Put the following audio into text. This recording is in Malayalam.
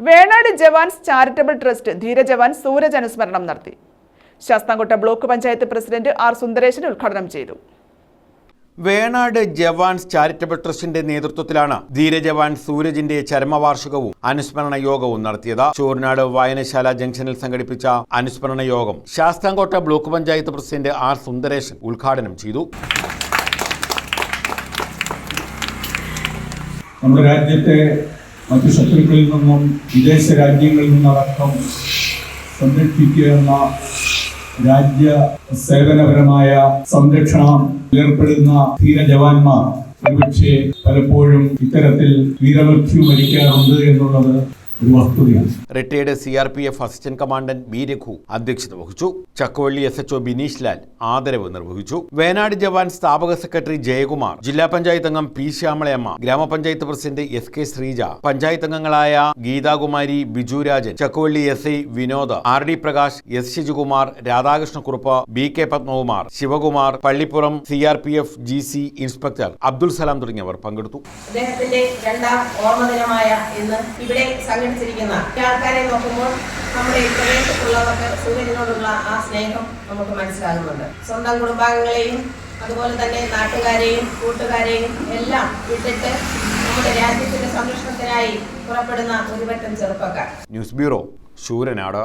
വേണാട് ജവാൻസ് ചാരിറ്റബിൾ ട്രസ്റ്റ് ധീരജവാൻ സൂരജ് അനുസ്മരണം നടത്തി. Sasthamkotta block panchayat president R Sundaresan ഉദ്ഘാടനം ചെയ്തു. വേണാട് ജവാൻസ് ചാരിറ്റബിൾ ട്രസ്റ്റിന്റെ നേതൃത്വത്തിലാണ് ധീരജവാൻ സൂരജിന്റെ ചരമവാർഷികവും അനുസ്മരണ യോഗവും നടത്തിയത്. ചൂർനാട് വായനശാല ജംഗ്ഷനിൽ സംഘടിപ്പിച്ച അനുസ്മരണ യോഗം Sasthamkotta block panchayat president R Sundaresan ഉദ്ഘാടനം ചെയ്തു. നമ്മുടെ രാജ്യത്തെ മറ്റു ശത്രുക്കളിൽ നിന്നും വിദേശ രാജ്യങ്ങളിൽ നിന്നടക്കം സംരക്ഷിക്കുക എന്ന രാജ്യ സേവനപരമായ സംരക്ഷണം ഏർപ്പെടുന്ന ധീര ജവാന്മാർ ഒരുപക്ഷെ പലപ്പോഴും ഇത്തരത്തിൽ വീരമൃത്യു മരിക്കാറുണ്ട് എന്നുള്ളത് retired C R P F assistant commandant B Raghu അധ്യക്ഷത വഹിച്ചു. ചക്കവള്ളി എസ് എച്ച്ഒ ബിനീഷ് ലാൽ ആദരവ് നിർവഹിച്ചു. വേനാട് ജവാൻ സ്ഥാപക സെക്രട്ടറി ജയകുമാർ ജില്ലാ പഞ്ചായത്ത് അംഗം പി ശ്യാമളയമ്മ ഗ്രാമപഞ്ചായത്ത് president S K Sreeja panchayat അംഗങ്ങളായ Geethakumari Biju Rajan Chakkuvalli S I Vinod R D Prakash S Shijukumar Radhakrishnakurup B K Padmakumar Sivakumar Pallippuram C R P F G C inspector Abdul Salam തുടങ്ങിയവർ പങ്കെടുത്തു. അദ്ദേഹത്തിന്റെ രണ്ടാം ഓർമ്മ ദിനമായ ഇന്ന് ഇവിടെ സംഘടിച്ചിരിക്കുന്ന ഈ ആൾക്കാരെ നോക്കുമ്പോൾ നമ്മുടെ ഈ പ്രദേശത്തുള്ളവർക്ക് സൂര്യനോടുള്ള ആ സ്നേഹം നമുക്ക് മനസ്സിലാകുന്നുണ്ട്. സ്വന്തം കുടുംബാംഗങ്ങളെയും അതുപോലെ തന്നെ നാട്ടുകാരെയും കൂട്ടുകാരെയും എല്ലാം വിട്ടിട്ട് നമ്മുടെ രാജ്യത്തിന്റെ സംരക്ഷണത്തിനായി പുറപ്പെടുന്ന ഒരുപറ്റം ചെറുപ്പക്കാർ. News bureau Sooranad.